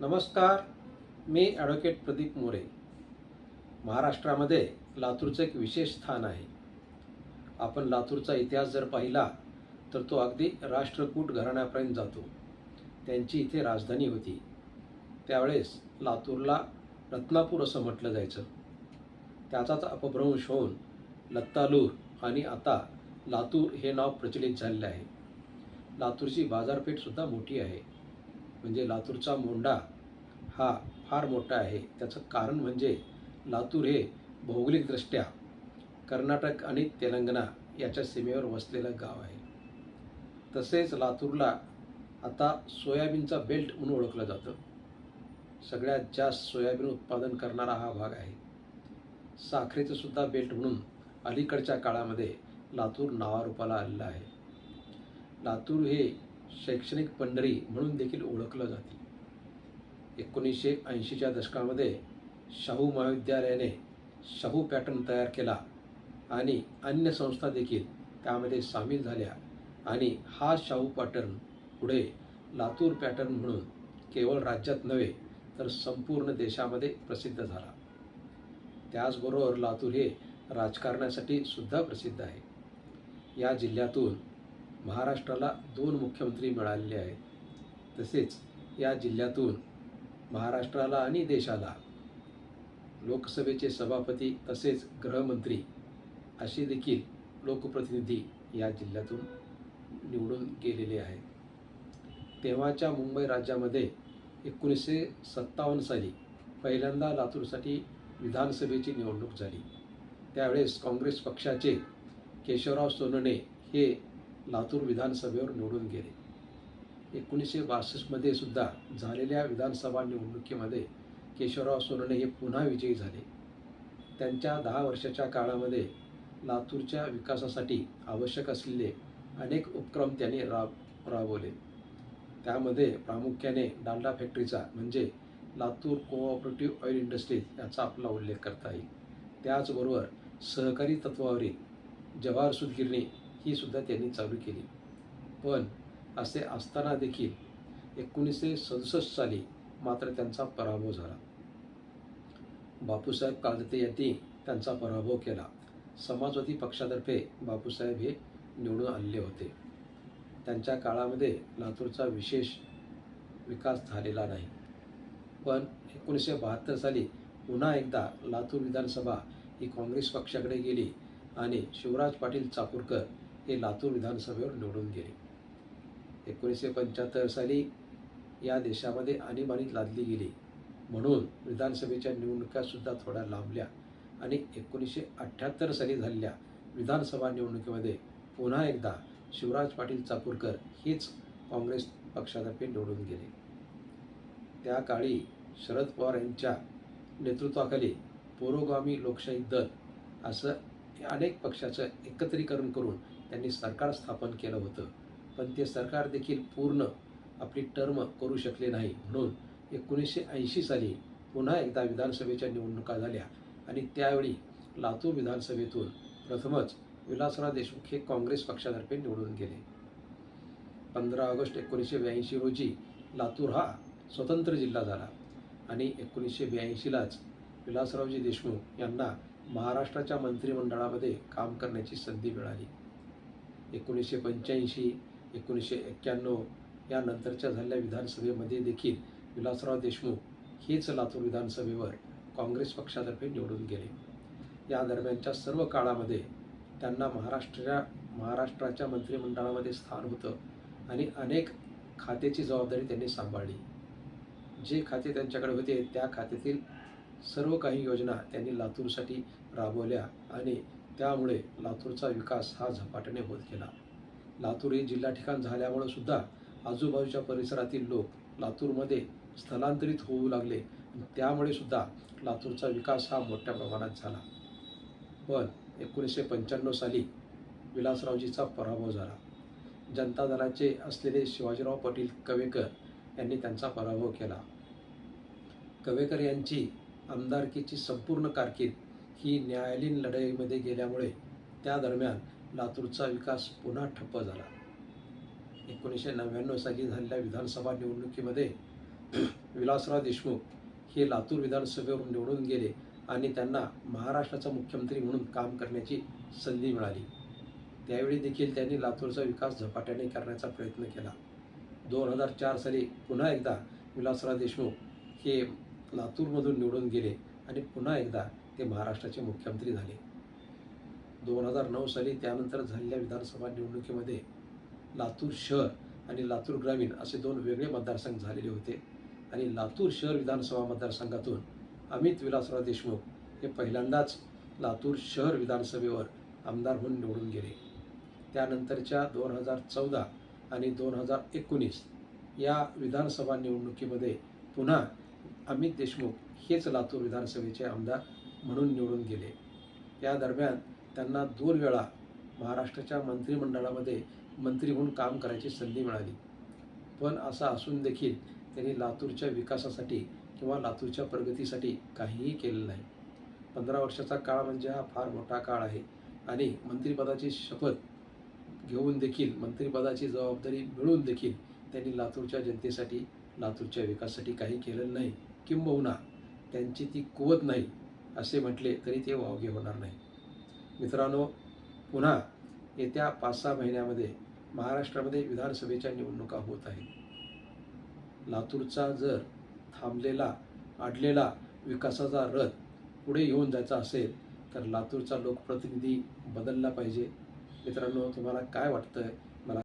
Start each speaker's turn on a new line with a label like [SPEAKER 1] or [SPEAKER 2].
[SPEAKER 1] नमस्कार मी ॲडव्होकेट प्रदीप मोरे. महाराष्ट्रामध्ये लातूरचं एक विशेष स्थान आहे. आपण लातूरचा इतिहास जर पाहिला तर तो अगदी राष्ट्रकूट घराण्यापर्यंत जातो. त्यांची इथे राजधानी होती. त्यावेळेस लातूरला रत्नापूर असं म्हटलं जायचं. त्याचाच अपभ्रंश होऊन लत्तालूर आणि आता लातूर हे नाव प्रचलित झालेलं आहे. लातूरची बाजारपेठसुद्धा मोठी आहे. म्हणजे लातूरचा मोंडा हा फार मोठा आहे. त्याचं कारण म्हणजे लातूर हे भौगोलिकदृष्ट्या कर्नाटक आणि तेलंगणा याच्या सीमेवर वसलेलं गाव आहे. तसेच लातूरला आता सोयाबीनचा बेल्ट म्हणून ओळखलं जातं. सगळ्यात जास्त सोयाबीन उत्पादन करणारा हा भाग आहे. साखरेचं सुद्धा बेल्ट म्हणून अलीकडच्या काळामध्ये लातूर नावारूपाला आलेलं आहे. लातूर हे शैक्षणिक पंढरी म्हणून देखील ओळखलं जाते. एकोणीसशे ऐंशीच्या दशकामध्ये शाहू महाविद्यालयाने शाहू पॅटर्न तयार केला आणि अन्य संस्था देखील त्यामध्ये सामील झाल्या आणि हा शाहू पॅटर्न पुढे लातूर पॅटर्न म्हणून केवळ राज्यात नव्हे तर संपूर्ण देशामध्ये प्रसिद्ध झाला. त्याचबरोबर लातूर हे राजकारणासाठी सुद्धा प्रसिद्ध आहे. या जिल्ह्यातून महाराष्ट्राला दोन मुख्यमंत्री मिळालेले आहेत. तसेच या जिल्ह्यातून महाराष्ट्राला आणि देशाला लोकसभेचे सभापती तसेच गृहमंत्री असे देखील लोकप्रतिनिधी या जिल्ह्यातून निवडून गेलेले आहेत. तेव्हाच्या मुंबई राज्यामध्ये एकोणीसशे सत्तावन्न साली पहिल्यांदा लातूरसाठी विधानसभेची निवडणूक झाली. त्यावेळेस काँग्रेस पक्षाचे केशवराव सोनणे हे लातूर विधानसभेवर निवडून गेले. एकोणीसशे बासष्टमध्ये सुद्धा झालेल्या विधानसभा निवडणुकीमध्ये केशवराव सोनवणे हे पुन्हा विजयी झाले. त्यांच्या दहा वर्षाच्या काळामध्ये लातूरच्या विकासासाठी आवश्यक असलेले अनेक उपक्रम त्यांनी राब राबवले. त्यामध्ये प्रामुख्याने डालडा फॅक्टरीचा म्हणजे लातूर कोऑपरेटिव्ह ऑइल इंडस्ट्रीज याचा आपला उल्लेख करता येईल. त्याचबरोबर सहकारी तत्वावरील जवाहर सुतगिरणी ही सुद्धा त्यांनी चालू केली. पण असे असताना देखील एकोणीसशे सदुसष्ट साली मात्र त्यांचा पराभव झाला. बापूसाहेब काळदते यांनी त्यांचा पराभव केला. समाजवादी पक्षातर्फे बापूसाहेब हे निवडून आणले होते. त्यांच्या काळामध्ये लातूरचा विशेष विकास झालेला नाही. पण एकोणीसशे बहात्तर साली पुन्हा एकदा लातूर विधानसभा ही काँग्रेस पक्षाकडे गेली आणि शिवराज पाटील चाकूरकर हे लातूर विधानसभेवर निवडून गेले. एकोणीसशे पंच्याहत्तर साली या देशामध्ये आणीबाणीत लादली गेली. म्हणून विधानसभेच्या निवडणुकासुद्धा थोड्या लांबल्या आणि एकोणीसशे अठ्ठ्याहत्तर साली झालेल्या विधानसभा निवडणुकीमध्ये पुन्हा एकदा शिवराज पाटील चाकूरकर हेच काँग्रेस पक्षातर्फे निवडून गेले. त्या काळी शरद पवार यांच्या नेतृत्वाखाली पुरोगामी लोकशाही दल असं अनेक पक्षाचं एकत्रीकरण करून त्यांनी सरकार स्थापन केलं होतं. पण ते सरकार देखील पूर्ण आपली टर्म करू शकले नाही. म्हणून एकोणीसशे ऐंशी साली पुन्हा एकदा विधानसभेच्या निवडणुका झाल्या आणि त्यावेळी लातूर विधानसभेतून प्रथमच विलासराव देशमुख हे काँग्रेस पक्षातर्फे निवडून गेले. पंधरा ऑगस्ट एकोणीसशे ब्याऐंशी रोजी लातूर हा स्वतंत्र जिल्हा झाला आणि एकोणीसशे ब्याऐंशीलाच विलासरावजी देशमुख यांना महाराष्ट्राच्या मंत्रिमंडळामध्ये काम करण्याची संधी मिळाली. एकोणीसशे पंच्याऐंशी एकोणीसशे एक्क्याण्णव यानंतरच्या झालेल्या विधानसभेमध्ये देखील विलासराव देशमुख हेच लातूर विधानसभेवर काँग्रेस पक्षातर्फे निवडून गेले. या दरम्यानच्या सर्व काळामध्ये त्यांना महाराष्ट्राच्या महाराष्ट्राच्या मंत्रिमंडळामध्ये स्थान होतं आणि अनेक खात्याची जबाबदारी त्यांनी सांभाळली. जे खाते त्यांच्याकडे होते त्या खात्यातील सर्व काही योजना त्यांनी लातूरसाठी राबवल्या आणि त्यामुळे लातूरचा विकास हा झपाट्याने होत गेला. लातूर हे जिल्हा ठिकाण झाल्यामुळं सुद्धा आजूबाजूच्या परिसरातील लोक लातूरमध्ये स्थलांतरित होऊ लागले. त्यामुळे सुद्धा लातूरचा विकास हा मोठ्या प्रमाणात झाला. पण एकोणीसशे पंच्याण्णव साली विलासरावजीचा पराभव झाला. जनता दलाचे असलेले शिवाजीराव पाटील कवेकर यांनी त्यांचा पराभव केला. कवेकर यांची आमदारकीची संपूर्ण कारकीर्द ही न्यायालयीन लढाईमध्ये गेल्यामुळे त्या दरम्यान लातूरचा विकास पुन्हा ठप्प झाला. एकोणीसशे नव्याण्णव साली झालेल्या विधानसभा निवडणुकीमध्ये विलासराव देशमुख हे लातूर विधानसभेवरून निवडून गेले आणि त्यांना महाराष्ट्राचा मुख्यमंत्री म्हणून काम करण्याची संधी मिळाली. त्यावेळी देखील त्यांनी लातूरचा विकास झपाट्याने करण्याचा प्रयत्न केला. दोन हजार चार साली पुन्हा एकदा विलासराव देशमुख हे लातूरमधून निवडून गेले आणि पुन्हा एकदा ते महाराष्ट्राचे मुख्यमंत्री झाले. दोन हजार नऊ साली त्यानंतर झालेल्या विधानसभा निवडणुकीमध्ये लातूर शहर आणि लातूर ग्रामीण असे दोन वेगळे मतदारसंघ झालेले होते. आणि लातूर शहर विधानसभा मतदारसंघातून अमित विलासराव देशमुख हे पहिल्यांदाच लातूर शहर विधानसभेवर आमदार म्हणून निवडून गेले. त्यानंतरच्या दोन हजार चौदा आणि दोन हजार एकोणीस या विधानसभा निवडणुकीमध्ये पुन्हा अमित देशमुख हेच लातूर विधानसभेचे आमदार म्हणून निवडून गेले. या दरम्यान त्यांना दोन वेळा महाराष्ट्राच्या मंत्रिमंडळामध्ये मंत्री म्हणून काम करायची संधी मिळाली. पण असं असून देखील त्यांनी लातूरच्या विकासासाठी किंवा लातूरच्या प्रगतीसाठी काहीही केलेलं नाही. पंधरा वर्षाचा काळ म्हणजे हा फार मोठा काळ आहे आणि मंत्रिपदाची शपथ घेऊन देखील मंत्रिपदाची जबाबदारी मिळून देखील त्यांनी लातूरच्या जनतेसाठी लातूरच्या विकासासाठी काही केलेलं नाही. किंबहुना त्यांची ती कुवत नाही. असे म्हटले तरी ते वावगे होणार नाही. मित्रांनो पुन्हा येत्या पाच सहा महिन्यामध्ये महाराष्ट्रामध्ये विधानसभेच्या निवडणुका होत आहेत. लातूरचा जर थांबलेला अडलेला विकासाचा रथ पुढे घेऊन जायचा असेल तर लातूरचा लोकप्रतिनिधी बदलला पाहिजे. मित्रांनो तुम्हाला काय वाटतं